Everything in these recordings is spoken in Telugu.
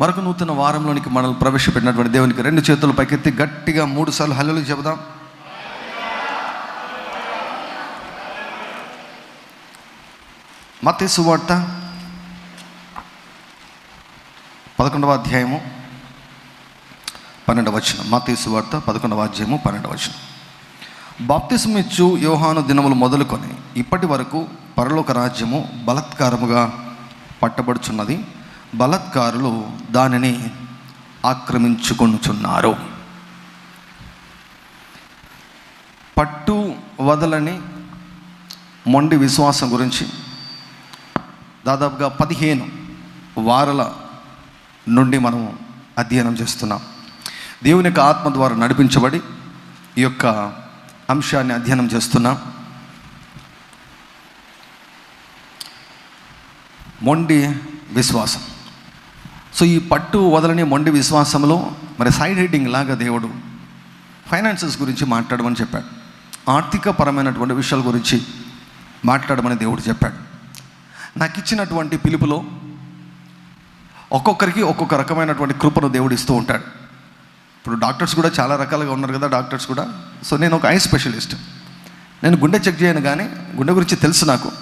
మరొక నూతన వారంలోనికి మనల్ని ప్రవేశపెట్టినటువంటి దేవునికి రెండు చేతులు పైకెత్తి గట్టిగా మూడు సార్లు హల్లులు చెబుదాం. మతేసు వార్త పదకొండవ అధ్యాయము పన్నెండవ వచనం. మతేసు వార్త పదకొండవ అధ్యాయము పన్నెండవ వచనం. బాప్తిసమిచ్చు యోహాను దినములు మొదలుకొని ఇప్పటి వరకు పరలోక రాజ్యము బలత్కారముగా పట్టబడుచున్నది. బలత్కారులు దానిని ఆక్రమించుకొనుచున్నారు. పట్టు వదలని మొండి విశ్వాసం గురించి దాదాపుగా పదిహేను వారాల నుండి మనం అధ్యయనం చేస్తున్నాం. దేవుని యొక్క ఆత్మ ద్వారా నడిపించబడి ఈ యొక్క అంశాన్ని అధ్యయనం చేస్తున్నాం. మొండి విశ్వాసం. సో ఈ పట్టు వదలని మొండి విశ్వాసంలో మరి సైడ్ హెడ్డింగ్ లాగా దేవుడు ఫైనాన్సెస్ గురించి మాట్లాడమని చెప్పాడు. ఆర్థిక పరమైనటువంటి విషయాల గురించి మాట్లాడమని దేవుడు చెప్పాడు. నాకు ఇచ్చినటువంటి పిలుపులో ఒక్కొక్కరికి ఒక్కొక్క రకమైనటువంటి కృపను దేవుడు ఇస్తూ ఉంటాడు. ఇప్పుడు డాక్టర్స్ కూడా చాలా రకాలుగా ఉన్నారు కదా డాక్టర్స్ కూడా. సో నేను ఒక ఐ స్పెషలిస్ట్. నేను గుండె చెక్ చేయను కానీ గుండె గురించి తెలుసు నాకు.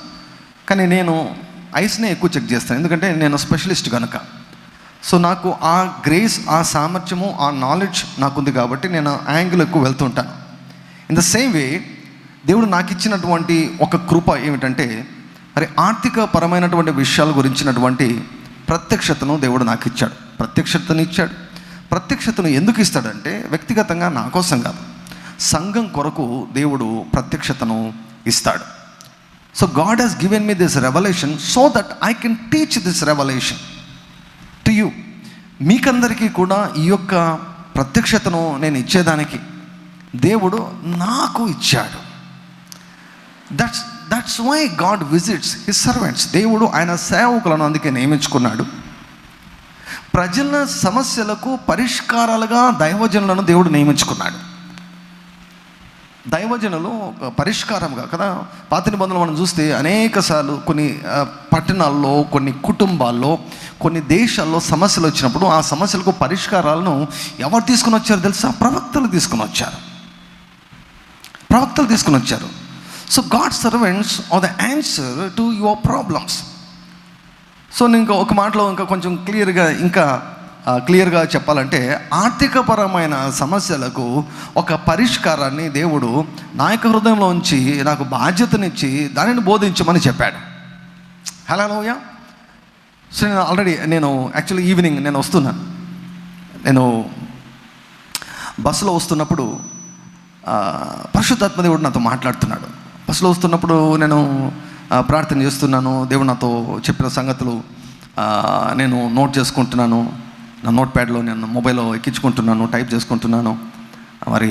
కానీ నేను ఐస్నే ఎక్కువ చెక్ చేస్తాను. ఎందుకంటే నేను స్పెషలిస్ట్ కనుక సో నాకు ఆ గ్రేస్ ఆ సామర్థ్యము ఆ నాలెడ్జ్ నాకుంది కాబట్టి నేను యాంగిల్ ఎక్కువ వెళ్తుంటాను. ఇన్ ద సేమ్ వే దేవుడు నాకు ఇచ్చినటువంటి ఒక కృప ఏమిటంటే మరి ఆర్థిక పరమైనటువంటి విషయాల గురించినటువంటి ప్రత్యక్షతను దేవుడు నాకు ఇచ్చాడు ప్రత్యక్షతను ఇచ్చాడు. ప్రత్యక్షతను ఎందుకు ఇస్తాడంటే వ్యక్తిగతంగా నా కోసం కాదు. సంఘం కొరకు దేవుడు ప్రత్యక్షతను ఇస్తాడు. So God has given me this revolution so that I can teach this revolution you మీకందరికీ కూడా ఈ యొక్క ప్రత్యక్షతను నేను ఇచ్చేదానికి దేవుడు నాకు ఇచ్చాడు. That's that's why God visits his servants దేవుడు ఆయన సేవకులను అందుకే నియమించుకున్నాడు. ప్రజల సమస్యలకు పరిష్కారాలుగా దైవజనులను దేవుడు నియమించుకున్నాడు. దైవజనులు ఒక పరిష్కారంగా కదా? పాత నిబంధనలు మనం చూస్తే అనేక సార్లు కొన్ని పట్టణాల్లో కొన్ని కుటుంబాల్లో కొన్ని దేశాల్లో సమస్యలు వచ్చినప్పుడు ఆ సమస్యలకు పరిష్కారాలను ఎవరు తీసుకుని వచ్చారు తెలుసా? ప్రవక్తలు తీసుకుని వచ్చారు. ప్రవక్తలు తీసుకుని వచ్చారు. So God servants are the answer to your problems so నేను ఇంకా ఒక మాటలో ఇంకా కొంచెం క్లియర్గా ఇంకా క్లియర్గా చెప్పాలంటే ఆర్థికపరమైన సమస్యలకు ఒక పరిష్కారాన్ని దేవుడు నా యొక్క హృదయంలో ఉంచి నాకు బాధ్యతనిచ్చి దానిని బోధించమని చెప్పాడు. హలో సో నేను ఆల్రెడీ నేను యాక్చువల్లీ ఈవినింగ్ నేను వస్తున్నాను నేను బస్సులో వస్తున్నప్పుడు ఆ, పరిశుద్ధాత్మ దేవుడు నాతో మాట్లాడుతున్నాడు. బస్సులో వస్తున్నప్పుడు నేను ప్రార్థన చేస్తున్నాను. దేవుడు నాతో చెప్పిన సంగతులు నేను నోట్ చేసుకుంటున్నాను. నా నోట్ ప్యాడ్లో నేను మొబైల్లో ఎక్కించుకుంటున్నాను టైప్ చేసుకుంటున్నాను. మరి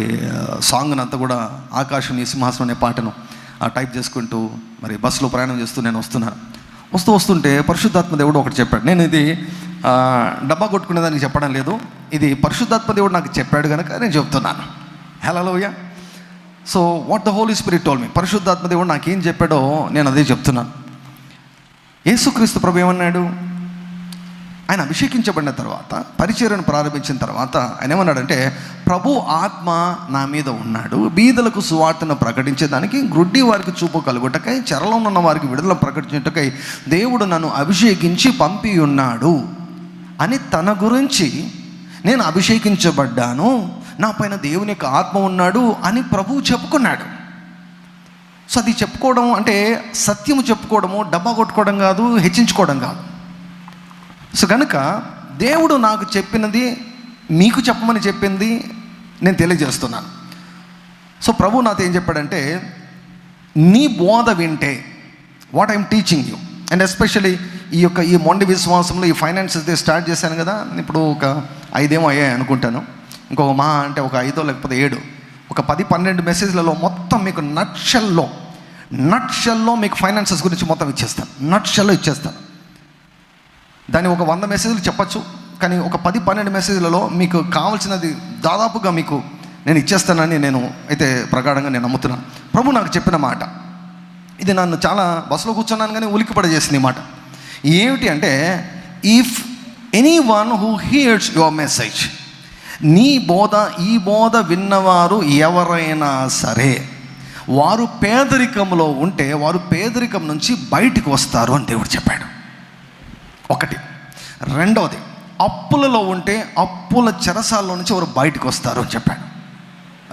సాంగ్ అంతా కూడా ఆకాశం నీ సింహాసనం అనే పాటను ఆ, టైప్ చేసుకుంటూ మరి బస్సులో ప్రయాణం చేస్తూ నేను వస్తున్నాను వస్తూ వస్తుంటే పరిశుద్ధాత్మ దేవుడు ఒకటి చెప్పాడు. నేను ఇది డబ్బా కొట్టుకునేదానికి చెప్పడం లేదు. ఇది పరిశుద్ధాత్మ దేవుడు నాకు చెప్పాడు కనుక నేను చెప్తున్నాను. హలోయ so what the Holy Spirit told me పరిశుద్ధాత్మ దేవుడు నాకు ఏం చెప్పాడో నేను అదే చెప్తున్నాను. యేసుక్రీస్తు ప్రభు ఏమన్నాడు? ఆయన అభిషేకించబడిన తర్వాత పరిచర్యను ప్రారంభించిన తర్వాత ఆయన ఏమన్నాడంటే ప్రభు ఆత్మ నా మీద ఉన్నాడు. బీదలకు సువార్తను ప్రకటించేదానికి గ్రుడ్డి వారికి చూపు కలుగుటకై చెరలో ఉన్న వారికి విడుదల ప్రకటించుటకై దేవుడు నన్ను అభిషేకించి పంపి ఉన్నాడు అని తన గురించి నేను అభిషేకించబడ్డాను. నా పైన దేవుని యొక్క ఆత్మ ఉన్నాడు అని ప్రభువు చెప్పుకున్నాడు. సో అది చెప్పుకోవడం అంటే సత్యము చెప్పుకోవడము డబ్బా కొట్టుకోవడం కాదు హెచ్చించుకోవడం కాదు. సో కనుక దేవుడు నాకు చెప్పినది మీకు చెప్పమని చెప్పింది నేను తెలియజేస్తున్నాను. సో ప్రభు నాతో ఏం చెప్పాడంటే నీ బోధ వింటే what I'm teaching you and especially ఈ యొక్క ఈ మొండి విశ్వాసంలో ఈ ఫైనాన్సెస్ స్టార్ట్ చేశాను కదా ఇప్పుడు ఒక ఐదేమో అయ్యాయి అనుకుంటాను. ఇంకొక మా అంటే ఒక ఐదో లేకపోతే ఏడు. ఒక పది పన్నెండు మెసేజ్లలో మొత్తం మీకు నక్షల్లో నక్షల్లో మీకు ఫైనాన్సెస్ గురించి మొత్తం ఇచ్చేస్తాను. నక్షల్లో ఇచ్చేస్తాను. దాన్ని ఒక వంద మెసేజ్లు చెప్పచ్చు కానీ ఒక పది పన్నెండు మెసేజ్లలో మీకు కావాల్సినది దాదాపుగా మీకు నేను ఇచ్చేస్తానని నేను అయితే ప్రగాఢంగా నేను నమ్ముతున్నాను. ప్రభు నాకు చెప్పిన మాట. ఇది నన్ను చాలా బస్సులో కూర్చున్నాను కానీ ఉలిక్కిపడ చేసింది మాట. ఏమిటి అంటే if anyone who hears your message నీ బోధ ఈ బోధ విన్నవారు ఎవరైనా సరే వారు పేదరికంలో ఉంటే వారు పేదరికం నుంచి బయటికి వస్తారు అని దేవుడు చెప్పాడు. ఒకటి. రెండవది అప్పులలో ఉంటే అప్పుల చెరసాల్లో నుంచి వారు బయటకు వస్తారు అని చెప్పాడు.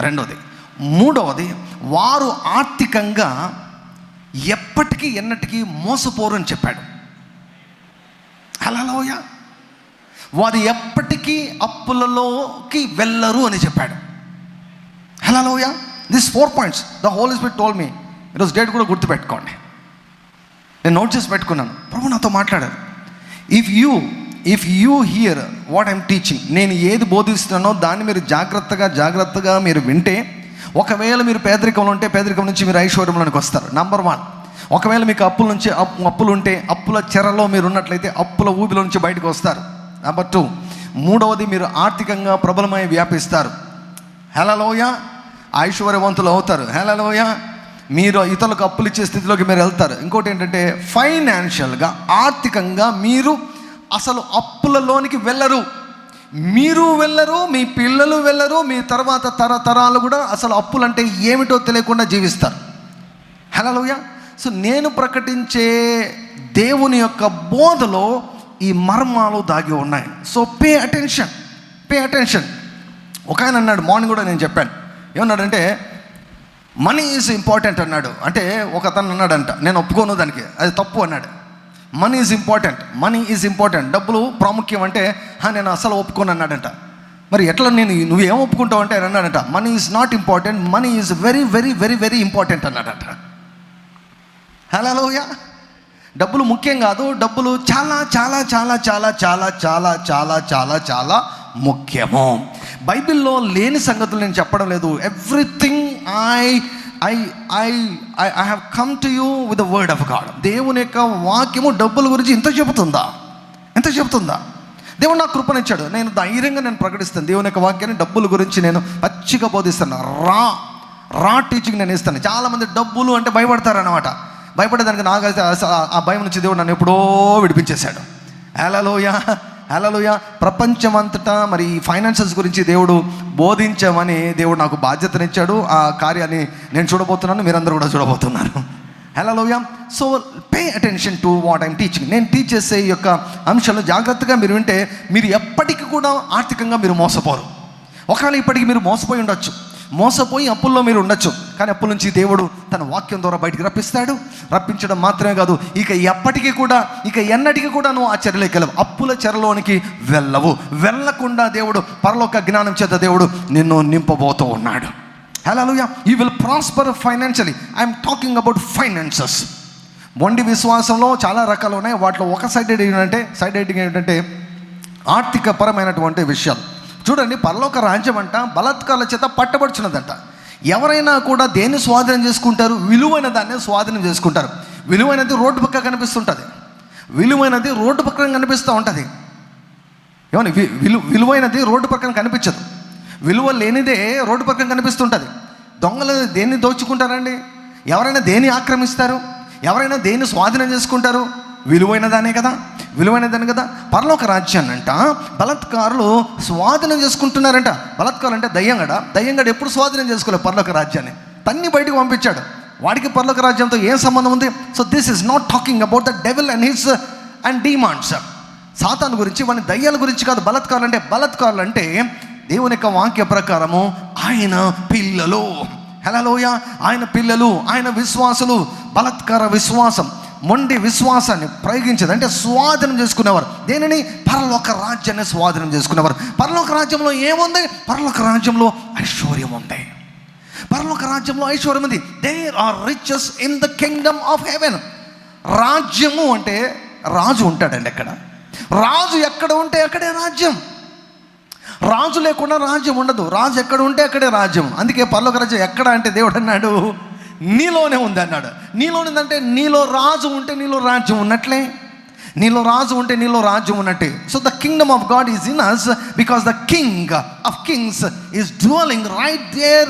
రెండవది మూడవది వారు ఆర్థికంగా ఎప్పటికీ ఎన్నటికీ మోసపోరు అని చెప్పాడు. హలోయ వారు ఎప్పటికీ అప్పులలోకి వెళ్ళరు అని చెప్పాడు. హలోయ this four points the whole is bit told me ఈరోజు డేట్ కూడా గుర్తుపెట్టుకోండి. నేను నోట్ చేసి పెట్టుకున్నాను. ప్రభు నాతో మాట్లాడారు. If you if you hear what I'm teaching నేను ఏది బోధిస్తున్నానో దాన్ని మీరు జాగ్రత్తగా జాగ్రత్తగా మీరు వింటే ఒకవేళ మీరు పేదరికంలో ఉంటే పేదరికం నుంచి మీరు ఐశ్వర్యంలోనికి వస్తారు. నంబర్ వన్ ఒకవేళ మీకు అప్పుల నుంచి అప్పులు ఉంటే అప్పుల చెరలో మీరు ఉన్నట్లయితే అప్పుల ఊబిలో నుంచి బయటకు వస్తారు. నంబర్ టూ మూడవది మీరు ఆర్థికంగా ప్రబలమై వ్యాపిస్తారు. హెలలోయ ఐశ్వర్యవంతులు అవుతారు. హెలలోయ మీరు ఇతరులకు అప్పులు ఇచ్చే స్థితిలోకి మీరు వెళ్తారు. ఇంకోటి ఏంటంటే ఫైనాన్షియల్గా ఆర్థికంగా మీరు అసలు అప్పులలోనికి వెళ్ళరు. మీరు వెళ్ళరు మీ పిల్లలు వెళ్ళరు మీ తర్వాత తరతరాలు కూడా అసలు అప్పులు అంటే ఏమిటో తెలియకుండా జీవిస్తారు. హలోయ సో నేను ప్రకటించే దేవుని యొక్క బోధలో ఈ మర్మాలు దాగి ఉన్నాయి. So pay attention pay attention ఒక ఆయన అన్నాడు మార్నింగ్ కూడా నేను చెప్పాను. ఏమన్నాడంటే మనీ ఈజ్ ఇంపార్టెంట్ అన్నాడు. అంటే ఒక అతను అన్నాడంట నేను ఒప్పుకోను దానికి. అది తప్పు అన్నాడు. Money is important money is important డబ్బులు ప్రాముఖ్యం అంటే నేను అసలు ఒప్పుకోను అన్నాడంట. మరి ఎట్లా నేను నువ్వేం ఒప్పుకుంటావు అంటే అన్నాడంట. Money is not important money is very very very very important అన్నాడంట. హలోయ డబ్బులు ముఖ్యం కాదు. డబ్బులు చాలా చాలా చాలా చాలా చాలా చాలా చాలా చాలా చాలా ముఖ్యము. బైబిల్లో లేని సంగతులు నేను చెప్పడం లేదు. Everything I I I I I have come to you with the word of God దేవుని యొక్క వాక్యము డబ్బుల గురించి ఇంత చెబుతుందా? ఎంత చెబుతుందా? దేవుడు నాకు కృపనిచ్చాడు నేను ధైర్యంగా నేను ప్రకటిస్తాను. దేవుని యొక్క వాక్యాన్ని డబ్బుల గురించి నేను పచ్చిగా బోధిస్తాను. రా రా టీచింగ్ నేను ఇస్తాను. చాలామంది డబ్బులు అంటే భయపడతారనమాట భయపడేదానికి నాకు అయితే ఆ భయం నుంచి దేవుడు నన్ను ఎప్పుడో విడిపించేశాడు. హలోయ హలోయ ప్రపంచం అంతటా మరి ఫైనాన్సెస్ గురించి దేవుడు బోధించమని దేవుడు నాకు బాధ్యతనిచ్చాడు. ఆ కార్యాన్ని నేను చూడబోతున్నాను. మీరందరూ కూడా చూడబోతున్నారు. హలోయ so pay attention to what I'm teaching నేను టీచ్ చేసే ఈ యొక్క అంశాలు జాగ్రత్తగా మీరు వింటే మీరు ఎప్పటికీ కూడా ఆర్థికంగా మీరు మోసపోరు. ఒకవేళ ఇప్పటికి మీరు మోసపోయి ఉండొచ్చు. మోసపోయి అప్పుల్లో మీరు ఉండొచ్చు. కానీ అప్పుల నుంచి దేవుడు తన వాక్యం ద్వారా బయటికి రప్పిస్తాడు. రప్పించడం మాత్రమే కాదు ఇక ఎప్పటికీ కూడా ఇక ఎన్నటికీ కూడా నువ్వు ఆ చెరలోకి వెళ్ళవు. అప్పుల చెరలోనికి వెళ్ళవు. వెళ్ళకుండా దేవుడు పరలోక జ్ఞానం చేత దేవుడు నిన్ను నింపబోతూ ఉన్నాడు. హలోయా you will prosper financially I'm talking about finances మొండి విశ్వాసంలో చాలా రకాలు ఉన్నాయి వాటిలో ఒక సైడెడ్ ఏంటంటే సైడ్ ఏంటంటే ఆర్థిక పరమైనటువంటి విషయాలు. చూడండి పరలోక రాజ్యం అంట బలాత్కారాల చేత పట్టబడుచున్నదంట. ఎవరైనా కూడా దేన్ని స్వాధీనం చేసుకుంటారు? విలువైన దాన్ని స్వాధీనం చేసుకుంటారు. విలువైనది రోడ్డు పక్క కనిపిస్తుంటుంది. విలువైనది రోడ్డు పక్కన కనిపిస్తూ ఉంటుంది. ఏమని? విలు విలువైనది రోడ్డు పక్కన కనిపించదు. విలువ లేనిదే రోడ్డు పక్కన కనిపిస్తుంటుంది. దొంగలు దేన్ని దోచుకుంటారండి? ఎవరైనా దేన్ని ఆక్రమిస్తారు? ఎవరైనా దేన్ని స్వాధీనం చేసుకుంటారు? విలువైనదానే కదా? విలువైనదని కదా? పరలోక రాజ్యాన్ని అంట బలత్కారులు స్వాధీనం చేసుకుంటున్నారంట. బలత్కారులు అంటే దయ్యంగడ? దయ్యంగడ ఎప్పుడు స్వాధీనం చేసుకోలేదు పరలోక రాజ్యాన్ని. తన్ని బయటకు పంపించాడు. వాడికి పరలోక రాజ్యంతో ఏం సంబంధం ఉంది? So this is not talking about the devil and his and demands Satan గురించి వాని దయ్యాల గురించి కాదు. బలత్కారులు అంటే బలత్కారులు అంటే దేవుని యొక్క వాక్య ప్రకారము ఆయన పిల్లలు. హలోయ ఆయన పిల్లలు ఆయన విశ్వాసులు. బలత్కార విశ్వాసం. మొండి విశ్వాసాన్ని ప్రయోగించేది. అంటే స్వాధీనం చేసుకునేవారు. దేనిని? పరలోక రాజ్యాన్ని స్వాధీనం చేసుకునేవారు. పరలోక రాజ్యంలో ఏముంది? పరలోక రాజ్యంలో ఐశ్వర్యం ఉంది. పరలోక రాజ్యంలో ఐశ్వర్యం ఉంది. There are riches in the kingdom of heaven రాజ్యము అంటే రాజు ఉంటాడండి ఎక్కడ రాజు ఎక్కడ ఉంటే అక్కడే రాజ్యం. రాజు లేకుండా రాజ్యం ఉండదు. రాజు ఎక్కడ ఉంటే అక్కడే రాజ్యం. అందుకే పర్లోక రాజ్యం ఎక్కడ అంటే దేవుడు అన్నాడు. నీలోనే ఉంది అన్నాడు. నీలోనే ఉందంటే నీలో రాజు ఉంటే నీలో రాజ్యం ఉన్నట్లే. నీలో రాజు ఉంటే నీలో రాజ్యం ఉన్నట్టే. So the kingdom of God is in us because the king of kings is dwelling right there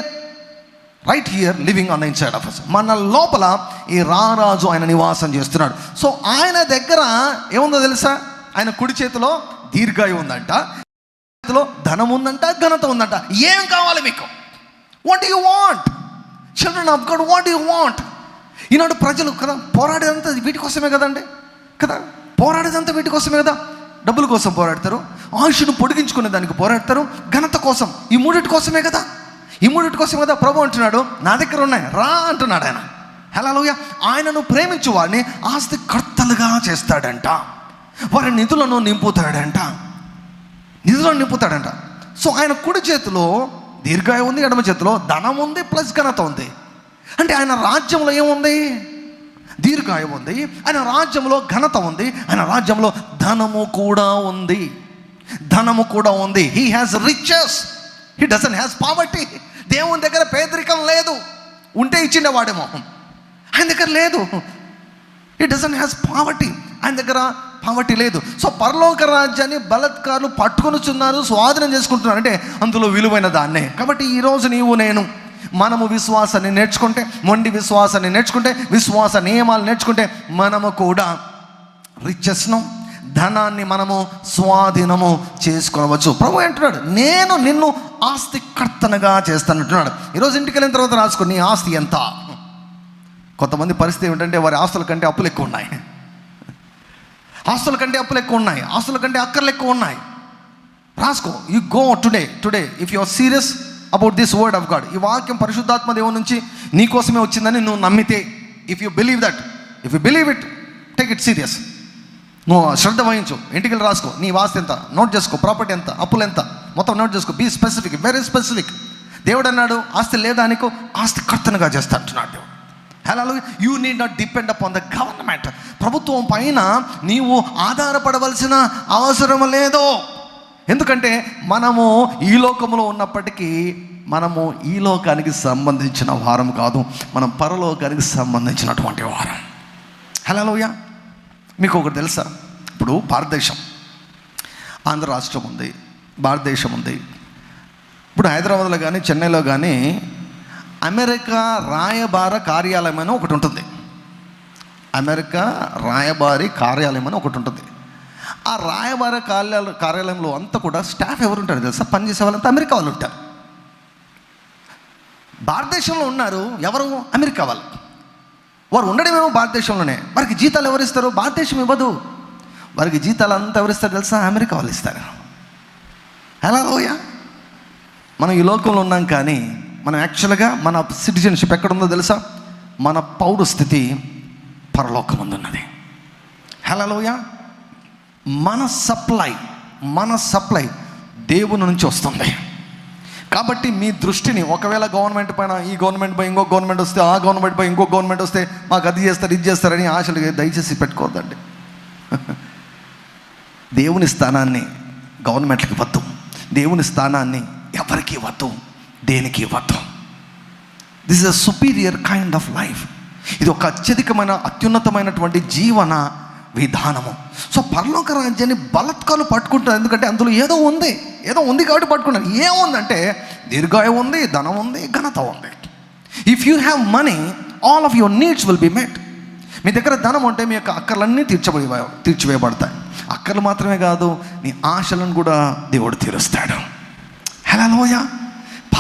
right here living on inside of us మన లోపల ఈ రారాజు ఆయన నివాసం చేస్తున్నాడు. సో ఆయన దగ్గర ఏముందో తెలుసా? ఆయన కుడి చేతిలో దీర్ఘాయు ఉందంట. చేతిలో ధనం ఉందంట ఘనత ఉందంట. ఏం కావాలి మీకు? What you want children of God what you want ఈనాడు ప్రజలు కదా పోరాడేదంతా వీటి కోసమే కదండి? కదా పోరాడేదంతా వీటి కోసమే కదా? డబ్బుల కోసం పోరాడతారు ఆయుష్ను పొడిగించుకునే దానికి పోరాడతారు ఘనత కోసం ఈ మూడిటి కోసమే కదా? ఈ మూడిటి కోసం కదా? ప్రభు అంటున్నాడు నా దగ్గర ఉన్నాయి రా అంటున్నాడు ఆయన. హలోయ ఆయనను ప్రేమించు వారిని ఆస్తి కర్తలుగా చేస్తాడంట. వారి నిధులను నింపుతాడంట. నిధులను నింపుతాడంట. సో ఆయన కుడి చేతిలో దీర్ఘాయం ఉంది ఎడమ చేతిలో ధనం ఉంది ప్లస్ ఘనత ఉంది. అంటే ఆయన రాజ్యంలో ఏముంది? దీర్ఘాయం ఉంది. ఆయన రాజ్యంలో ఘనత ఉంది. ఆయన రాజ్యంలో ధనము కూడా ఉంది. ధనము కూడా ఉంది. He has riches he doesn't has poverty దేవుని దగ్గర పేదరికం లేదు. ఉంటే ఇచ్చిండేవాడేమో ఆయన దగ్గర లేదు. ఈ డజన్ హ్యాస్ పావర్టీ ఆయన దగ్గర పవటి లేదు. సో పరలోక రాజ్యాన్ని బలత్కారులు పట్టుకొనుచున్నారు స్వాధీనం చేసుకుంటున్నారు. అంటే అందులో విలువైన దాన్నే. కాబట్టి ఈరోజు నీవు నేను మనము విశ్వాసాన్ని నేర్చుకుంటే మొండి విశ్వాసాన్ని నేర్చుకుంటే విశ్వాస నియమాలు నేర్చుకుంటే మనము కూడా రిచెస్ను ధనాన్ని మనము స్వాధీనము చేసుకోవచ్చు ప్రభు అంటున్నాడు నేను నిన్ను ఆస్తి కర్తనగా చేస్తానంటున్నాడు ఈరోజు ఇంటికి వెళ్ళిన తర్వాత రాసుకో నీ ఆస్తి ఎంత? కొంతమంది పరిస్థితి ఏమిటంటే వారి ఆస్తుల కంటే అప్పులు ఎక్కువ ఉన్నాయి. ఆస్తుల కంటే అప్పులు ఎక్కువ ఉన్నాయి. ఆస్తుల కంటే అక్కర్లు ఎక్కువ ఉన్నాయి. రాసుకో. You go today today if you are serious about this word of God ఈ వాక్యం పరిశుద్ధాత్మ దేవుని నుంచి నీ కోసమే వచ్చిందని నువ్వు నమ్మితే if you believe that if you believe it take it serious నువ్వు శ్రద్ధ వహించు. ఇంటికి వెళ్ళి రాసుకో. నీ వాస్తి ఎంత? నోట్ చేసుకో. ప్రాపర్టీ ఎంత? అప్పులు ఎంత? మొత్తం నోట్ చేసుకో. బీ స్పెసిఫిక్ వెరీ స్పెసిఫిక్ దేవుడు అన్నాడు ఆస్తి లేదా నీకు ఆస్తి కర్తనగా చేస్తా అంటున్నాడు దేవుడు. Hello you need not depend upon the government ప్రభుత్వం పైన నీవు ఆధారపడవలసిన అవసరం లేదు. ఎందుకంటే మనము ఈ లోకంలో ఉన్నప్పటికీ మనము ఈ లోకానికి సంబంధించిన వారం కాదు. మనం పరలోకానికి సంబంధించినటువంటి వారం. హలోయ మీకు ఒకటి తెలుసా? ఇప్పుడు భారతదేశం. ఆంధ్ర రాష్ట్రం ఉంది. భారతదేశం ఉంది. ఇప్పుడు హైదరాబాద్లో కానీ చెన్నైలో కానీ అమెరికా రాయబార కార్యాలయం అని ఒకటి ఉంటుంది. అమెరికా రాయబారి కార్యాలయం అని ఒకటి ఉంటుంది. ఆ రాయబార కార్యాలయ కార్యాలయంలో అంతా కూడా స్టాఫ్ ఎవరు ఉంటారు తెలుసా పనిచేసే వాళ్ళంతా అమెరికా వాళ్ళు ఉంటారు. భారతదేశంలో ఉన్నారు ఎవరు? అమెరికా వాళ్ళు. వారు ఉండడమేమో భారతదేశంలోనే. వారికి జీతాలు ఎవరు ఇస్తారు? భారతదేశం ఇవ్వదు. వారికి జీతాలు అంతా ఎవరు ఇస్తారు తెలుసా? అమెరికా వాళ్ళు ఇస్తారు. ఎలా లోయ మనం ఈ లోకంలో ఉన్నాం కానీ మనం యాక్చువల్గా మన సిటిజన్షిప్ ఎక్కడుందో తెలుసా? మన పౌరస్థితి పరలోకం పరలోకముందున్నది. హలోయ మన సప్లై మన సప్లై దేవుని నుంచి వస్తుంది. కాబట్టి మీ దృష్టిని ఒకవేళ గవర్నమెంట్ పైన ఈ గవర్నమెంట్ పై ఇంకో గవర్నమెంట్ వస్తే ఆ గవర్నమెంట్ పై ఇంకో గవర్నమెంట్ వస్తే మాకు అది చేస్తారు ఇది చేస్తారని ఆశలు దయచేసి పెట్టుకోవద్దండి. దేవుని స్థానాన్ని గవర్నమెంట్కి వద్దు దేవుని స్థానాన్ని ఎవరికి వద్దు దేనికి ఇవ్వద్దు. This is a superior kind of life ఇది ఒక అత్యధికమైన అత్యున్నతమైనటువంటి జీవన విధానము. సో పరలోక రాజ్యాన్ని బలత్కాలు పట్టుకుంటారు ఎందుకంటే అందులో ఏదో ఉంది. ఏదో ఉంది కాబట్టి పట్టుకున్నారు. ఏముందంటే దీర్ఘాయు ఉంది ధనం ఉంది ఘనత ఉంది. If you have money all of your needs will be met మీ దగ్గర ధనం ఉంటే మీ యొక్క అక్కర్లన్నీ తీర్చబడి తీర్చివేయబడతాయి. అక్కర్లు మాత్రమే కాదు నీ ఆశలను కూడా దేవుడు తీరుస్తాడు. హలో హలోయ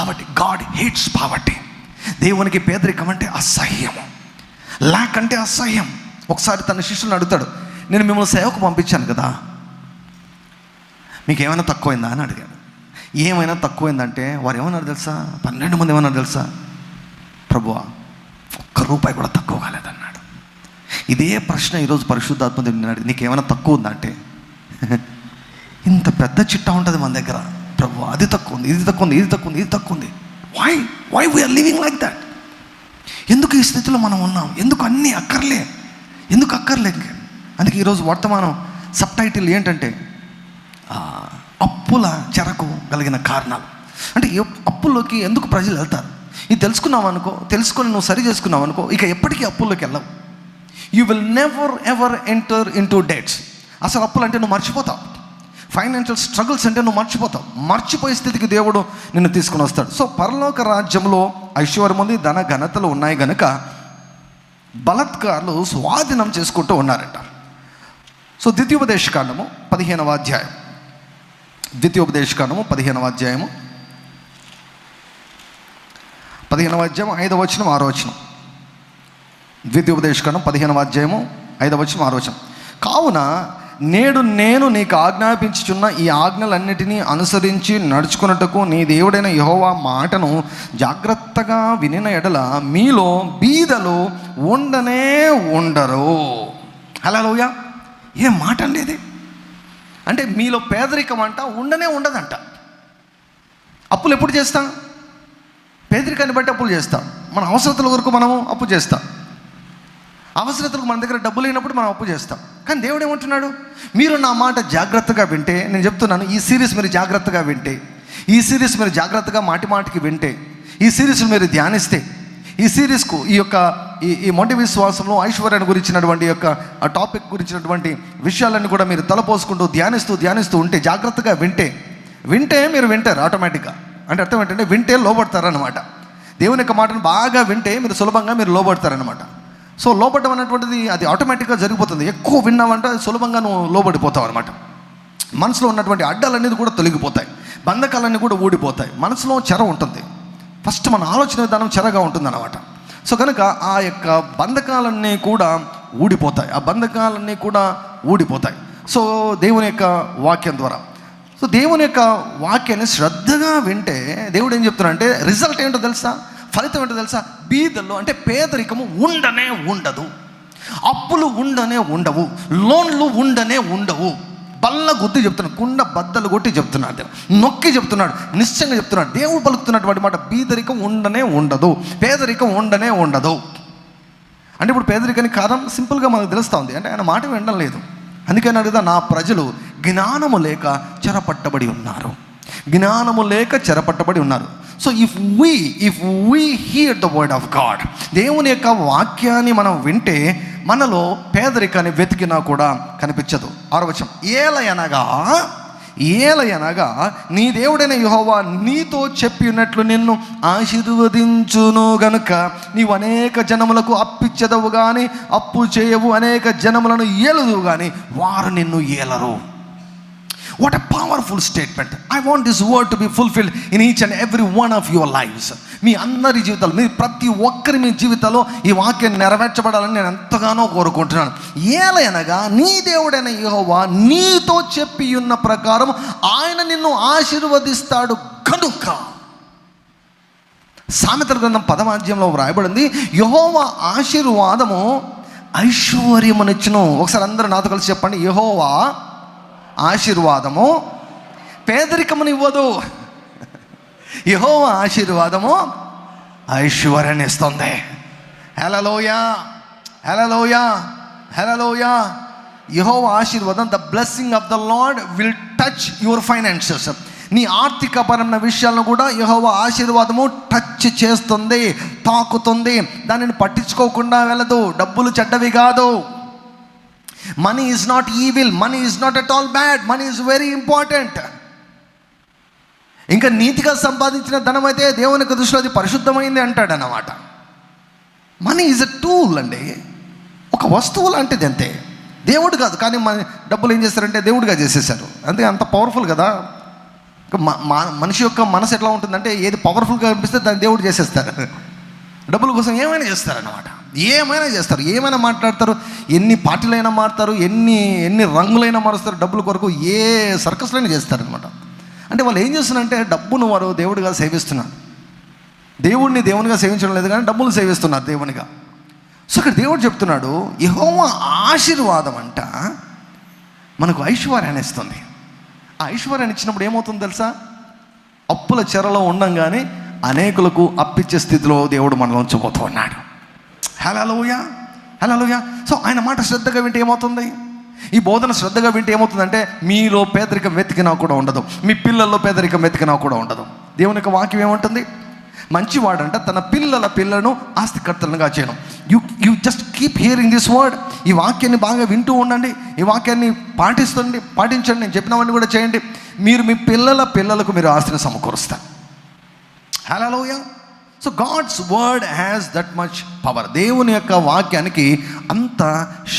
పావర్టీ గాడ్ హేట్స్ పావర్టీ దేవునికి పేదరికం అంటే అసహ్యం. లాక్ అంటే అసహ్యం. ఒకసారి తన శిష్యులను అడుగుతాడు నేను మిమ్మల్ని సేవకు పంపించాను కదా. మీకు ఏమైనా తక్కువైందా? అని అడిగాడు. ఏమైనా తక్కువైందంటే వారు ఏమన్నారు తెలుసా? పన్నెండు మంది ఏమన్నారు తెలుసా? ప్రభువా ఒక్క రూపాయి కూడా తక్కువ కాలేదన్నాడు. ఇదే ప్రశ్న ఈరోజు పరిశుద్ధాత్మ దేవుడు నీకేమైనా తక్కువ ఉందంటే ఇంత పెద్ద చిట్టా ఉంటుంది మన దగ్గర. ప్రభు అది తక్కువ ఉంది ఇది తక్కువ ఉంది ఇది తక్కువ ఉంది ఇది తక్కువ ఉంది. Why why we are living like that ఎందుకు ఈ స్థితిలో మనం ఉన్నాం? ఎందుకు అన్నీ అక్కర్లే? ఎందుకు అక్కర్లే? అందుకే ఈరోజు వర్తమానం సబ్ టైటిల్ ఏంటంటే అప్పుల చెరకు కలిగిన కారణాలు. అంటే అప్పుల్లోకి ఎందుకు ప్రజలు వెళ్తారు? ఇది తెలుసుకున్నావు అనుకో తెలుసుకొని నువ్వు సరి చేసుకున్నావు అనుకో ఇక ఎప్పటికీ అప్పుల్లోకి వెళ్ళవు. You will never ever enter into debts అసలు అప్పులు అంటే నువ్వు మర్చిపోతావు. ఫైనాన్షియల్ స్ట్రగుల్స్ అంటే నువ్వు మర్చిపోతావు. మర్చిపోయే స్థితికి దేవుడు నిన్ను తీసుకుని వస్తాడు. సో పరలోక రాజ్యంలో ఐశ్వర్యం ఉంది ధన ఘనతలు ఉన్నాయి గనుక బలత్కారులు స్వాధీనం చేసుకుంటూ ఉన్నారట. సో ద్వితీయోపదేశ కాండము పదిహేనవ అధ్యాయం. ద్వితీయోపదేశకాండము పదిహేనవ అధ్యాయము. పదిహేనవ అధ్యాయం ఐదవ వచనం ఆరో వచనం. ద్వితీయోపదేశకాండం పదిహేనవ అధ్యాయము ఐదవ వచనం ఆరో వచనం. కావున నేడు నేను నీకు ఆజ్ఞాపించుచున్న ఈ ఆజ్ఞలన్నిటినీ అనుసరించి నడుచుకున్నట్టుకు నీ దేవుడైన యహోవా మాటను జాగ్రత్తగా వినిన ఎడల మీలో బీదలు ఉండనే ఉండరు. హలోయ ఏం మాట అండి ఇది? అంటే మీలో పేదరికం అంట ఉండనే ఉండదంట. అప్పులు ఎప్పుడు చేస్తాం? పేదరికాన్ని బట్టి అప్పులు చేస్తాం. మన అవసరతల వరకు మనము అప్పు చేస్తాం. అవసరతలకు మన దగ్గర డబ్బు లేనప్పుడు మనం అప్పు చేస్తాం. కానీ దేవుడు ఏమంటున్నాడు? మీరు నా మాట జాగ్రత్తగా వింటే నేను చెప్తున్నాను ఈ సిరీస్ మీరు జాగ్రత్తగా వింటే ఈ సిరీస్ మీరు జాగ్రత్తగా మాటి మాటికి వింటే ఈ సిరీస్ మీరు ధ్యానిస్తే ఈ సిరీస్కు ఈ యొక్క ఈ ఈ మొండి విశ్వాసంలో ఐశ్వర్యాన్ని గురించినటువంటి యొక్క ఆ టాపిక్ గురించినటువంటి విషయాలన్నీ కూడా మీరు తలపోసుకుంటూ ధ్యానిస్తూ ధ్యానిస్తూ ఉంటే జాగ్రత్తగా వింటే వింటే మీరు వింటారు ఆటోమేటిక్గా. అంటే అర్థం ఏంటంటే వింటే లోబడతారనమాట దేవుని యొక్క మాటను బాగా వింటే మీరు సులభంగా మీరు లోబడతారనమాట సో లోబడ్డం అనేటువంటిది అది ఆటోమేటిక్గా జరిగిపోతుంది. ఎక్కువ విన్నామంటే సులభంగా నువ్వు లోబడిపోతావు అనమాట మనసులో ఉన్నటువంటి అడ్డాలన్నీ కూడా తొలగిపోతాయి. బంధకాలన్నీ కూడా ఊడిపోతాయి. మనసులో చెర ఉంటుంది. ఫస్ట్ మన ఆలోచన విధానం చెరగా ఉంటుందన్నమాట. సో కనుక ఆ యొక్క బంధకాలన్నీ కూడా ఊడిపోతాయి. ఆ బంధకాలన్నీ కూడా ఊడిపోతాయి. సో దేవుని యొక్క వాక్యం ద్వారా. సో దేవుని యొక్క వాక్యాన్ని శ్రద్ధగా వింటే దేవుడు ఏం చెప్తున్నాడంటే రిజల్ట్ ఏంటో తెలుసా? ఫలితం ఏంటో తెలుసా? బీదల్లో అంటే పేదరికము ఉండనే ఉండదు. అప్పులు ఉండనే ఉండవు. లోన్లు ఉండనే ఉండవు. బల్ల గుద్ది చెప్తున్నాడు కుండ బద్దలు కొట్టి చెప్తున్నాడు నొక్కి చెప్తున్నాడు నిశ్చయంగా చెప్తున్నాడు. దేవుడు పలుకుతున్నటువంటి మాట బీదరికం ఉండనే ఉండదు. పేదరికం ఉండనే ఉండదు. అంటే ఇప్పుడు పేదరికానికి కారణం సింపుల్గా మనకు తెలుస్తూ ఉంది. అంటే ఆయన మాట వినడం లేదు. అందుకని అడుగుదా నా ప్రజలు జ్ఞానము లేక చెరపట్టబడి ఉన్నారు. జ్ఞానము లేక చెరపట్టబడి ఉన్నారు. So if we if we hear the word of God దేవుని యొక్క వాక్యాన్ని మనం వింటే మనలో పేదరికాన్ని వెతికినా కూడా కనిపించదు. ఆరవచం ఏలయనగా ఏలయనగా నీ దేవుడైన యుహోవా నీతో చెప్పి ఉన్నట్లు నిన్ను ఆశీర్వదించును గనుక. నీవు అనేక జనములకు అప్పిచ్చదవు కానీ అప్పు చేయవు అనేక జనములను ఏలదు కానీ వారు నిన్ను Eluru. What a powerful statement I want this word to be fulfilled in each and every one of your lifes మీ అందరి జీవితాలు మీ ప్రతి ఒక్కరి మీ జీవితంలో ఈ వాక్యం నెరవేర్చబడాలని నేను ఎంతగానో కోరుకుంటున్నాను. ఏలయనగా నీ దేవుడైన యహోవా నీతో చెప్పి ఉన్న ప్రకారం ఆయన నిన్ను ఆశీర్వదిస్తాడు కనుక. సామెతల గ్రంథం పదమాధ్యంలో వ్రాయబడింది యహోవా ఆశీర్వాదము ఐశ్వర్యమునిచ్చును. ఒకసారి అందరూ నాతో కలిసి చెప్పండి యహోవా ఆశీర్వాదము పేదరికమునివ్వదు. యహోవ ఆశీర్వాదము ఐశ్వర్యాన్ని ఇస్తుంది హెలలోయా హెలలోయా హెలలోయా యహోవ ఆశీర్వాదం the blessing of the Lord will touch your financials నీ ఆర్థికపరమైన విషయాలను కూడా యహోవ ఆశీర్వాదము టచ్ చేస్తుంది తాకుతుంది. దానిని పట్టించుకోకుండా వెళ్ళదు డబ్బులు చెడ్డవి కాదు. Money is not evil money is not at all bad money is very important ఇంకా నీతిగా సంపాదించిన ధనం అయితే దేవునికి దృష్టిలో అది పరిశుద్ధమైంది అంటాడు అన్నమాట మనీ ఈజ్ అ టూల్ అండి. ఒక వస్తువు లాంటిది అంతే. దేవుడు కాదు కానీ మన డబ్బులు ఏం చేస్తారంటే దేవుడిగా చేసేసారు అంతే అంత పవర్ఫుల్ కదా. మా- మనిషి యొక్క మనసు ఎట్లా ఉంటుందంటే ఏది పవర్ఫుల్గా అనిపిస్తే దాన్ని దేవుడు చేసేస్తారు. డబ్బుల కోసం ఏమైనా చేస్తారన్నమాట. ఏమైనా చేస్తారు ఏమైనా మాట్లాడతారు ఎన్ని పార్టీలైనా మారుతారు ఎన్ని ఎన్ని రంగులైనా మారుస్తారు డబ్బుల కొరకు ఏ సర్కస్లైనా చేస్తారనమాట అంటే వాళ్ళు ఏం చేస్తున్నారంటే డబ్బును వారు దేవుడిగా సేవిస్తున్నారు. దేవుడిని దేవునిగా సేవించడం లేదు కానీ డబ్బులు సేవిస్తున్నారు దేవునిగా. సో ఇక్కడ దేవుడు చెప్తున్నాడు యహోమ ఆశీర్వాదం అంట మనకు ఐశ్వర్యాన్ని ఇస్తుంది. ఆ ఐశ్వర్యాన్ని ఇచ్చినప్పుడు ఏమవుతుంది తెలుసా? అప్పుల చెరలో ఉండంగానే అనేకులకు అప్పిచ్చే స్థితిలో దేవుడు మనలో ఉంచబోతూ ఉన్నాడు. హలోయ హలోయ సో ఆయన మాట శ్రద్ధగా వింటే ఏమవుతుంది? ఈ బోధన శ్రద్ధగా వింటే ఏమవుతుందంటే మీలో పేదరికం వెతికినా కూడా ఉండదు. మీ పిల్లల్లో పేదరికం వెతికినా కూడా ఉండదు. దేవుని యొక్క వాక్యం ఏముంటుంది? మంచివాడంట తన పిల్లల పిల్లలను ఆస్తికర్తలుగా చేయడం you you just keep hearing this word ఈ వాక్యాన్ని బాగా వింటూ ఉండండి. ఈ వాక్యాన్ని పాటిస్తుంది పాటించండి. నేను చెప్పినవన్నీ కూడా చేయండి. మీరు మీ పిల్లల పిల్లలకు మీరు ఆస్తిని సమకూరుస్తారు. హలోయ so God's word has that much power దేవుని యొక్క వాక్యానికి అంత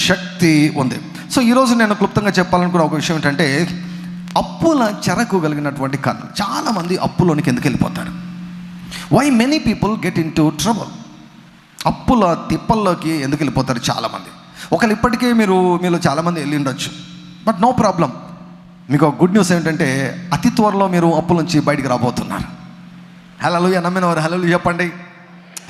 శక్తి ఉంది. సో ఈరోజు నేను క్లుప్తంగా చెప్పాలనుకున్న ఒక విషయం ఏంటంటే అప్పుల చెరకు కలిగినటువంటి కారణం చాలామంది అప్పులోనికి ఎందుకు వెళ్ళిపోతారు? Why many people get into trouble అప్పుల తిప్పల్లోకి ఎందుకు వెళ్ళిపోతారు చాలామంది? ఒకళ్ళు ఇప్పటికే మీరు మీలో చాలామంది వెళ్ళి ఉండొచ్చు. బట్ నో ప్రాబ్లం మీకు గుడ్ న్యూస్ ఏంటంటే అతి త్వరలో మీరు అప్పుల నుంచి బయటికి రాబోతున్నారు. హలలుయ నమ్మిన వారు హలో చెప్పండి.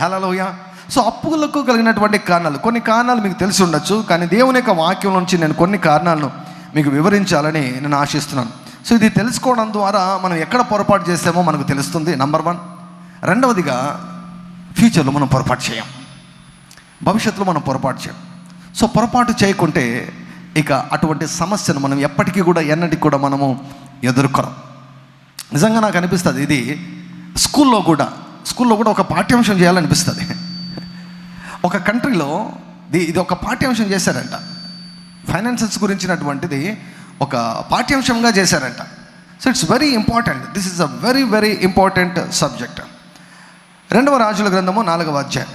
హలలుయ సో అప్పులకు కలిగినటువంటి కారణాలు కొన్ని కారణాలు మీకు తెలిసి ఉండొచ్చు కానీ దేవుని యొక్క వాక్యం నుంచి నేను కొన్ని కారణాలను మీకు వివరించాలని నేను ఆశిస్తున్నాను. సో ఇది తెలుసుకోవడం ద్వారా మనం ఎక్కడ పొరపాటు చేసామో మనకు తెలుస్తుంది. నంబర్ వన్ రెండవదిగా ఫ్యూచర్లో మనం పొరపాటు చేయం. భవిష్యత్తులో మనం పొరపాటు చేయం. సో పొరపాటు చేయకుంటే ఇక అటువంటి సమస్యను మనం ఎప్పటికీ కూడా ఎన్నటికి కూడా మనము ఎదుర్కొనం నిజంగా నాకు అనిపిస్తుంది ఇది స్కూల్లో కూడా స్కూల్లో కూడా ఒక పాఠ్యాంశం చేయాలనిపిస్తుంది. ఒక కంట్రీలో ఇది ఒక పాఠ్యాంశం చేశారంట. ఫైనాన్సెస్ గురించినటువంటిది ఒక పాఠ్యాంశంగా చేశారంట. So it's very important this is a very very important subject రెండవ రాజుల గ్రంథము నాలుగవ అధ్యాయం.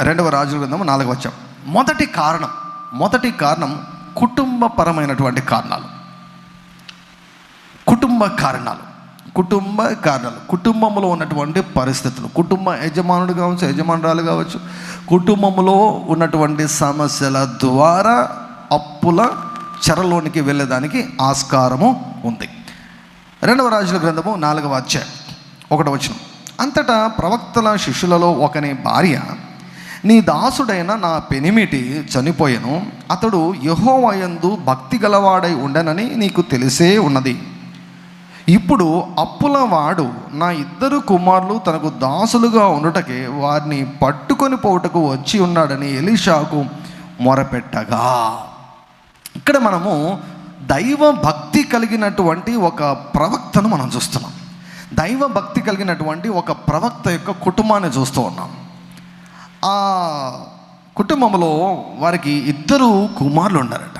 రెండవ రాజుల గ్రంథము నాలుగవ అధ్యాయం. మొదటి కారణం మొదటి కారణం కుటుంబపరమైనటువంటి కారణాలు. కుటుంబ కారణాలు. కుటుంబ కారణాలు కుటుంబంలో ఉన్నటువంటి పరిస్థితులు కుటుంబ యజమానుడు కావచ్చు యజమానురాలు కావచ్చు కుటుంబంలో ఉన్నటువంటి సమస్యల ద్వారా అప్పుల చెరలోనికి వెళ్ళేదానికి ఆస్కారము ఉంది. రెండవ రాజుల గ్రంథము నాలుగవ అధ్యాయం ఒకటవ వచనం. అంతటా ప్రవక్తల శిష్యులలో ఒకని భార్య నీ దాసుడైన నా పెనిమిటి చనిపోయెను. అతడు యహోవయందు భక్తి గలవాడై ఉండనని నీకు తెలిసే ఉన్నది. ఇప్పుడు అప్పుల వాడు నా ఇద్దరు కుమారులు తనకు దాసులుగా ఉండుటకే వారిని పట్టుకొని పోవుటకు వచ్చి ఉన్నాడని ఎలీషాకు మొరపెట్టగా. ఇక్కడ మనము దైవ భక్తి కలిగినటువంటి ఒక ప్రవక్తను మనం చూస్తున్నాం. దైవ భక్తి కలిగినటువంటి ఒక ప్రవక్త యొక్క కుటుంబాన్ని చూస్తూ ఉన్నాం. ఆ కుటుంబంలో వారికి ఇద్దరు కుమారులు ఉన్నారట.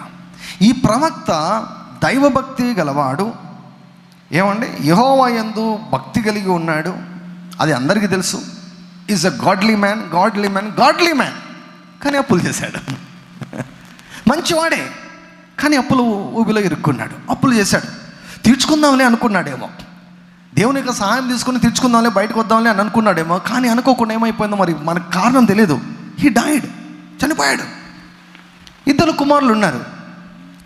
ఈ ప్రవక్త దైవభక్తి గలవాడు ఏమండి? యహోవాయందు భక్తి కలిగి ఉన్నాడు. అది అందరికీ తెలుసు. Is a godly man godly man godly man. కానీ అప్పులు చేశాడు. మంచివాడే. కానీ అప్పులు ఊబిలో ఇరుక్కున్నాడు. అప్పులు చేశాడు. తీర్చుకుందాంలే అనుకున్నాడేమో. దేవుని యొక్క సహాయం తీసుకుని తీర్చుకుందాంలే బయటకు వద్దాంలే అని అనుకున్నాడేమో. కానీ అనుకోకుండా ఏమైపోయిందో మరి మనకు కారణం తెలియదు హీ డైడ్ చనిపోయాడు. ఇద్దరు కుమారులు ఉన్నారు.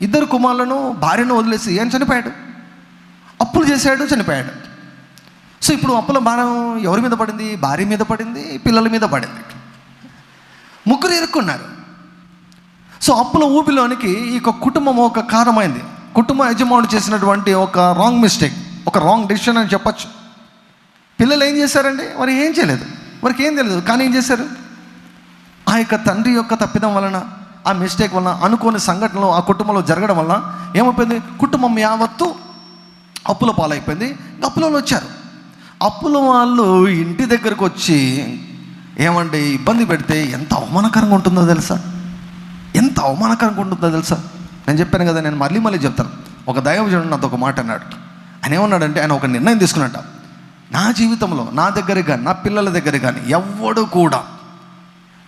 ఇద్దరు కుమారులను భార్యను వదిలేసి ఏం చనిపోయాడు? చేశాడు చనిపోయాడు. సో ఇప్పుడు అప్పుల భారం ఎవరి మీద పడింది? భార్య మీద పడింది? పిల్లల మీద పడింది. ముగ్గురు ఇరుక్కున్నారు. సో అప్పుల ఊపిలోనికి ఈ యొక్క కుటుంబం ఒక కారణమైంది. కుటుంబ యజమానుడు చేసినటువంటి ఒక రాంగ్ మిస్టేక్ ఒక రాంగ్ డెసిషన్ అని చెప్పొచ్చు. పిల్లలు ఏం చేశారండి? మరి ఏం చేయలేదు. వారికి ఏం తెలియదు. కానీ ఏం చేశారు? ఆ యొక్క తండ్రి యొక్క తప్పిదం వలన ఆ మిస్టేక్ వలన అనుకోని సంఘటనలు ఆ కుటుంబంలో జరగడం వలన ఏమైపోయింది? కుటుంబం యావత్తు అప్పుల పాలైపోయింది. అప్పుల వాళ్ళు వచ్చారు. అప్పుల వాళ్ళు ఇంటి దగ్గరకు వచ్చి ఏమండి ఇబ్బంది పెడితే ఎంత అవమానకరంగా ఉంటుందో తెలుసా? ఎంత అవమానకరంగా ఉంటుందో తెలుసా? నేను చెప్పాను కదా నేను మళ్ళీ మళ్ళీ చెప్తాను. ఒక దైవజనుడు నాతో ఒక మాట అన్నాడు. ఆయన ఏమన్నాడంటే ఆయన ఒక నిర్ణయం తీసుకున్నట్ట. నా జీవితంలో నా దగ్గర కానీ నా పిల్లల దగ్గర కానీ ఎవడు కూడా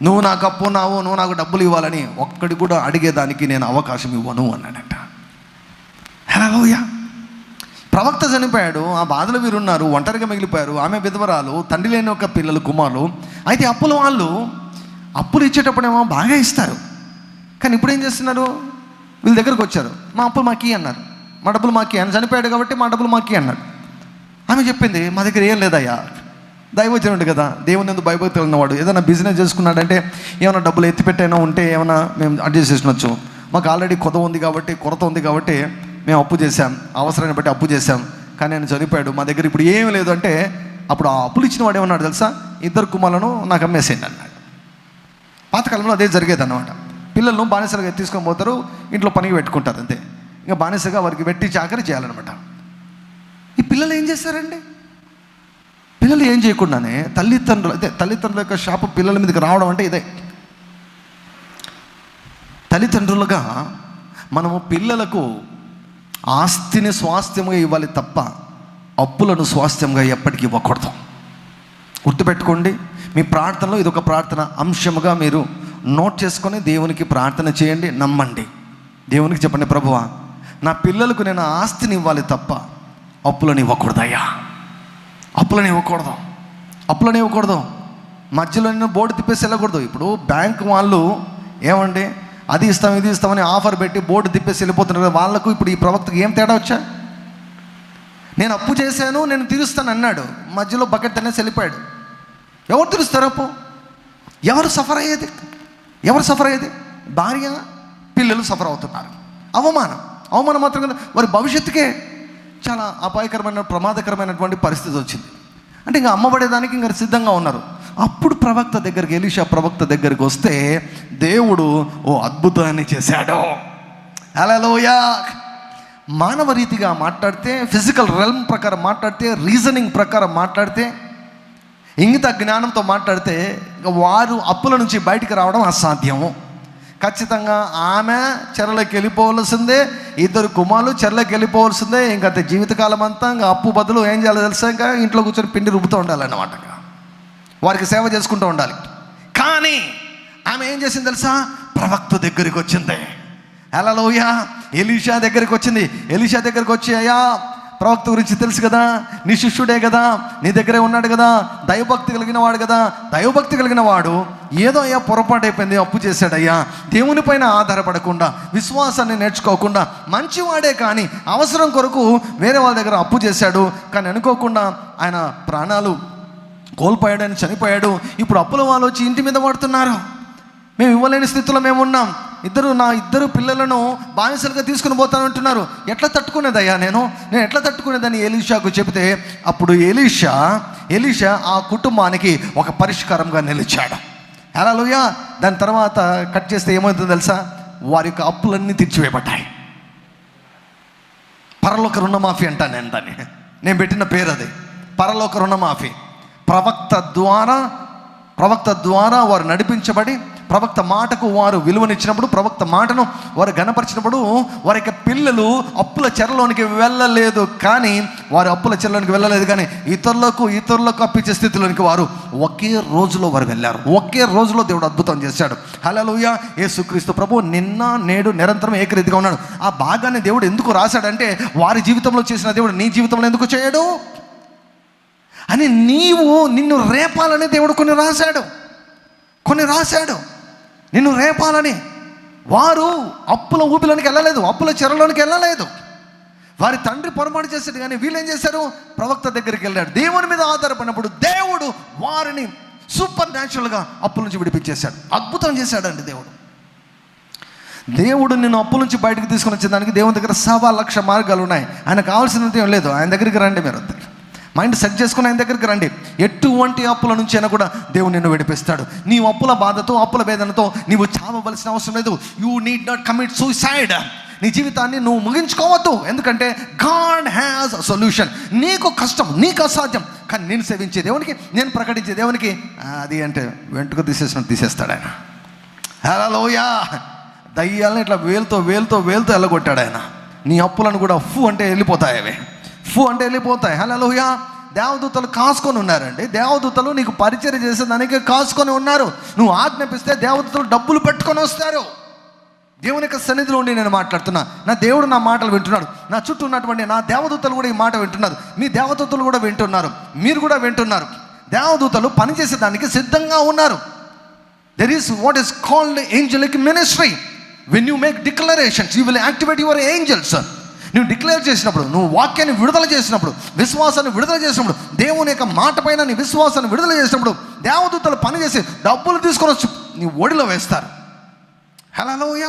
నువ్వు నాకు అప్పు నావు నువ్వు నాకు డబ్బులు ఇవ్వాలని ఒక్కడి కూడా అడిగేదానికి నేను అవకాశం ఇవ్వను అన్నాడంట. హలోయా ప్రవక్త చనిపోయాడు ఆ బాధలు వీరున్నారు ఒంటరిగా మిగిలిపోయారు ఆమె విధవరాలు తండ్రి లేని ఒక పిల్లలు కుమారులు. అయితే అప్పుల వాళ్ళు అప్పులు ఇచ్చేటప్పుడేమో బాగా ఇస్తారు. కానీ ఇప్పుడు ఏం చేస్తున్నారు? వీళ్ళ దగ్గరకు వచ్చారు. మా అప్పులు మాకి అన్నారు. మా డబ్బులు మాకి అని చనిపోయాడు కాబట్టి మా డబ్బులు మాకి అన్నాడు. ఆమె చెప్పింది మా దగ్గర ఏం లేదయ్యా. దైవజనుడు కదా. దేవుని ఎందుకు భయభక్తులు ఉన్నవాడు. ఏదైనా బిజినెస్ చేసుకున్నాడంటే ఏమైనా డబ్బులు ఎత్తిపెట్టైనా ఉంటే ఏమైనా మేము అడ్జస్ట్ చేసినొచ్చు మాకు ఆల్రెడీ కొత ఉంది కాబట్టి కొరత ఉంది కాబట్టి మేము అప్పు చేశాం అవసరాన్ని బట్టి అప్పు చేశాం. కానీ ఆయన చనిపోయాడు మా దగ్గర ఇప్పుడు ఏం లేదు అంటే అప్పుడు ఆ అప్పులు ఇచ్చిన వాడు ఏమన్నాడు తెలుసా? ఇద్దరు కుమారులను నాకు అమ్మేసేయండి అన్నాడు. పాతకాలంలో అదే జరిగేది అనమాట పిల్లలను బానిసలుగా తీసుకొని పోతారు ఇంట్లో పనికి పెట్టుకుంటారు అంతే. ఇంకా బానిసగా వారికి పెట్టి చాకరీ చేయాలన్నమాట. ఈ పిల్లలు ఏం చేస్తారండి? పిల్లలు ఏం చేయకుండానే తల్లిదండ్రులు అదే తల్లిదండ్రుల యొక్క షాపు పిల్లల మీదకి రావడం అంటే ఇదే. తల్లిదండ్రులుగా మనము పిల్లలకు ఆస్తిని స్వాస్థ్యంగా ఇవ్వాలి తప్ప అప్పులను స్వాస్థ్యంగా ఎప్పటికీ ఇవ్వకూడదు. గుర్తుపెట్టుకోండి మీ ప్రార్థనలో ఇది ఒక ప్రార్థన. అంశముగా మీరు నోట్ చేసుకొని దేవునికి ప్రార్థన చేయండి నమ్మండి. దేవునికి చెప్పండి ప్రభువా నా పిల్లలకు నేను ఆస్తిని ఇవ్వాలి తప్ప అప్పులను ఇవ్వకూడదయ్యా. అప్పులను ఇవ్వకూడదు. అప్పులను ఇవ్వకూడదు. మధ్యలో నేను బోర్డు తిప్పేసి వెళ్ళకూడదు. ఇప్పుడు బ్యాంక్ వాళ్ళు ఏమండి? అది ఇస్తాం ఇది ఇస్తామని ఆఫర్ పెట్టి బోర్డు తిప్పేసి వెళ్ళిపోతున్నారు వాళ్ళకు ఇప్పుడు ఈ ప్రవక్తకు ఏం తేడా వచ్చా? నేను అప్పు చేశాను నేను తీరుస్తాను అన్నాడు. మధ్యలో బకెట్ తినేసి వెళ్ళిపోయాడు. ఎవరు తీరుస్తారు అప్పు? ఎవరు సఫర్ అయ్యేది? ఎవరు సఫర్ అయ్యేది? భార్య పిల్లలు సఫర్ అవుతున్నారు. అవమానం. అవమానం మాత్రం కదా. వారి భవిష్యత్తుకే చాలా అపాయకరమైన ప్రమాదకరమైనటువంటి పరిస్థితి వచ్చింది. అంటే ఇంకా అమ్మబడేదానికి ఇంకా సిద్ధంగా ఉన్నారు. అప్పుడు ప్రవక్త దగ్గరికి ఎలీషా ప్రవక్త దగ్గరికి వస్తే దేవుడు ఓ అద్భుతాన్ని చేశాడు. హలోయా మానవ రీతిగా మాట్లాడితే ఫిజికల్ రెల్మ్ ప్రకారం మాట్లాడితే రీజనింగ్ ప్రకారం మాట్లాడితే ఇంగిత జ్ఞానంతో మాట్లాడితే వారు అప్పుల నుంచి బయటికి రావడం అసాధ్యము ఖచ్చితంగా ఆమె చెరలోకి వెళ్ళిపోవలసిందే ఇద్దరు కుమారులు చెరలోకి వెళ్ళిపోవలసిందే ఇంకా జీవితకాలం అంతా ఇంకా అప్పు బదులు ఏం చేయాలో తెలుసా? ఇంకా ఇంట్లో కూర్చొని పిండి రుబ్బుతూ ఉండాలన్నమాట ఇంకా. వారికి సేవ చేసుకుంటూ ఉండాలి. కానీ ఆమె ఏం చేసింది తెలుసా? ప్రవక్త దగ్గరికి వచ్చింది. హలోయ ఎలీషా దగ్గరికి వచ్చింది. ఎలీషా దగ్గరికి వచ్చి అయ్యా ప్రవక్త గురించి తెలుసు కదా నీ శిష్యుడే కదా నీ దగ్గరే ఉన్నాడు కదా దైవభక్తి కలిగిన వాడు కదా దైవభక్తి కలిగిన వాడు ఏదో అయ్యా పొరపాటు అయిపోయింది అప్పు చేశాడయ్యా. దేవుని పైన ఆధారపడకుండా విశ్వాసాన్ని నేర్చుకోకుండా మంచివాడే కానీ అవసరం కొరకు వేరే వాళ్ళ దగ్గర అప్పు చేశాడు. కానీ అనుకోకుండా ఆయన ప్రాణాలు కోల్పోయాడు అని చనిపోయాడు. ఇప్పుడు అప్పుల వాళ్ళు వచ్చి ఇంటి మీద పడుతున్నారు. మేము ఇవ్వలేని స్థితిలో మేము ఉన్నాం. ఇద్దరు నా ఇద్దరు పిల్లలను బానిసలుగా తీసుకుని పోతానంటున్నారు ఎట్లా తట్టుకునేదయ్యా నేను? నేను ఎట్లా తట్టుకునేదని ఎలీషాకు చెబితే అప్పుడు ఎలీషా ఎలీషా ఆ కుటుంబానికి ఒక పరిష్కారంగా నిలిచాడు. హలోయ దాని తర్వాత కట్ చేస్తే ఏమవుతుందో తెలుసా? వారి యొక్క అప్పులన్నీ తీర్చివేయబడ్డాయి. పరలోక రుణమాఫీ అంటాను నేను దాన్ని. నేను పెట్టిన పేరు అది. పరలోక రుణమాఫీ. ప్రవక్త ద్వారా ప్రవక్త ద్వారా వారు నడిపించబడి ప్రవక్త మాటకు వారు విలువనిచ్చినప్పుడు ప్రవక్త మాటను వారు గనపరిచినప్పుడు వారి యొక్క పిల్లలు అప్పుల చెరలోనికి వెళ్ళలేదు కానీ వారు అప్పుల చెరలోనికి వెళ్ళలేదు కానీ ఇతరులకు ఇతరులకు అప్పించే స్థితిలోనికి వారు ఒకే రోజులో వారు వెళ్ళారు. ఒకే రోజులో దేవుడు అద్భుతం చేశాడు. హలోయ యేసుక్రీస్తు ప్రభు నిన్న నేడు నిరంతరం ఏకరీతిగా ఉన్నాడు. ఆ భాగాన్ని దేవుడు ఎందుకు రాశాడంటే వారి జీవితంలో చేసిన దేవుడు నీ జీవితంలో ఎందుకు చేయడు? అని నీవు నిన్ను రేపాలని దేవుడు కొన్ని రాశాడు. కొన్ని రాశాడు. నిన్ను రేపాలని. వారు అప్పుల ఊపిలోనికి వెళ్ళలేదు అప్పుల చెరలోనికి వెళ్ళలేదు. వారి తండ్రి పొరపాటు చేశాడు కానీ వీళ్ళు ఏం చేశారు? ప్రవక్త దగ్గరికి వెళ్ళాడు. దేవుని మీద ఆధారపడినప్పుడు దేవుడు వారిని సూపర్ న్యాచురల్గా అప్పుల నుంచి విడిపించేశాడు. అద్భుతం చేశాడండి దేవుడు. దేవుడు నిన్ను అప్పుల నుంచి బయటకు తీసుకొని వచ్చేదానికి దేవుని దగ్గర సవా లక్ష మార్గాలు ఉన్నాయి. ఆయన కావాల్సినంత ఏం లేదు. ఆయన దగ్గరికి రండి మీరు మైండ్ సెట్ చేసుకుని ఆయన దగ్గరికి రండి. ఎటువంటి అప్పుల నుంచి అయినా కూడా దేవుడు నిన్ను విడిపిస్తాడు. నీ అప్పుల బాధతో అప్పుల వేదనతో నీవు చావవలసిన అవసరం లేదు. You need not commit suicide నీ జీవితాన్ని నువ్వు ముగించుకోవద్దు. ఎందుకంటే గాడ్ హ్యాస్ అ సొల్యూషన్ నీకు కష్టం నీకు అసాధ్యం. కానీ నేను సేవించే దేవునికి నేను ప్రకటించే దేవునికి అది అంటే వెంటకు తీసేసినట్టు తీసేస్తాడు ఆయన. హలోయా దయ్యాలను ఇట్లా వేలుతో వేలుతో వేలుతో వెళ్ళగొట్టాడు ఆయన. నీ అప్పులను కూడా ఫు అంటే వెళ్ళిపోతాయి అవి. ఫు అంటే వెళ్ళిపోతాయి. హలోయా దేవదూతలు కాసుకొని ఉన్నారండి. దేవదూతలు నీకు పరిచయం చేసేదానికి కాసుకొని ఉన్నారు. నువ్వు ఆజ్ఞాపిస్తే దేవదూతలు డబ్బులు పెట్టుకొని వస్తారు. దేవుని యొక్క సన్నిధిలో ఉండి నేను మాట్లాడుతున్నా. నా దేవుడు నా మాటలు వింటున్నాడు. నా చుట్టూ ఉన్నటువంటి నా దేవదూతలు కూడా ఈ మాట వింటున్నారు. మీ దేవదూతలు కూడా వింటున్నారు. మీరు కూడా వింటున్నారు. దేవదూతలు పనిచేసేదానికి సిద్ధంగా ఉన్నారు. There is what is called angelic ministry when you make declarations you will activate your angels నువ్వు డిక్లేర్ చేసినప్పుడు నువ్వు వాక్యాన్ని విడుదల చేసినప్పుడు విశ్వాసాన్ని విడుదల చేసినప్పుడు దేవుని యొక్క మాట పైన నీ విశ్వాసాన్ని విడుదల చేసినప్పుడు దేవదూతలు పనిచేసి డబ్బులు తీసుకొని వచ్చి నీ ఒడిలో వేస్తారు. హలోయ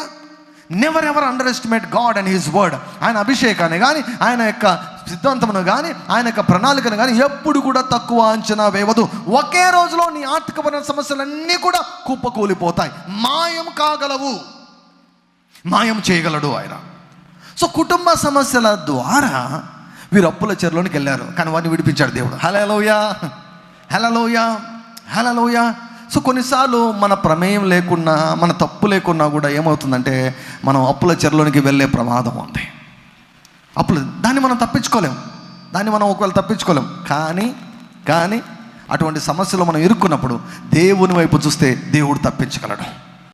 never ever underestimate God and his word ఆయన అభిషేకాన్ని కానీ ఆయన యొక్క సిద్ధాంతమును కానీ ఆయన యొక్క ప్రణాళికను కానీ ఎప్పుడు కూడా తక్కువ అంచనా వేయవద్దు. ఒకే రోజులో నీ ఆర్థికపరమైన సమస్యలన్నీ కూడా కుప్పకూలిపోతాయి. మాయం కాగలవు. మాయం చేయగలడు ఆయన. సో కుటుంబ సమస్యల ద్వారా వీరు అప్పుల చెరలోనికి వెళ్ళారు. కానీ వారిని విడిపించాడు దేవుడు. హలలోయా హలోయ హలోయ సో కొన్నిసార్లు మన ప్రమేయం లేకున్నా మన తప్పు లేకున్నా కూడా ఏమవుతుందంటే మనం అప్పుల చెరలోనికి వెళ్ళే ప్రమాదం ఉంది. అప్పులు దాన్ని మనం తప్పించుకోలేం. దాన్ని మనం ఒకవేళ తప్పించుకోలేం. కానీ కానీ అటువంటి సమస్యలు మనం ఇరుక్కున్నప్పుడు దేవుని వైపు చూస్తే దేవుడు తప్పించగలడు.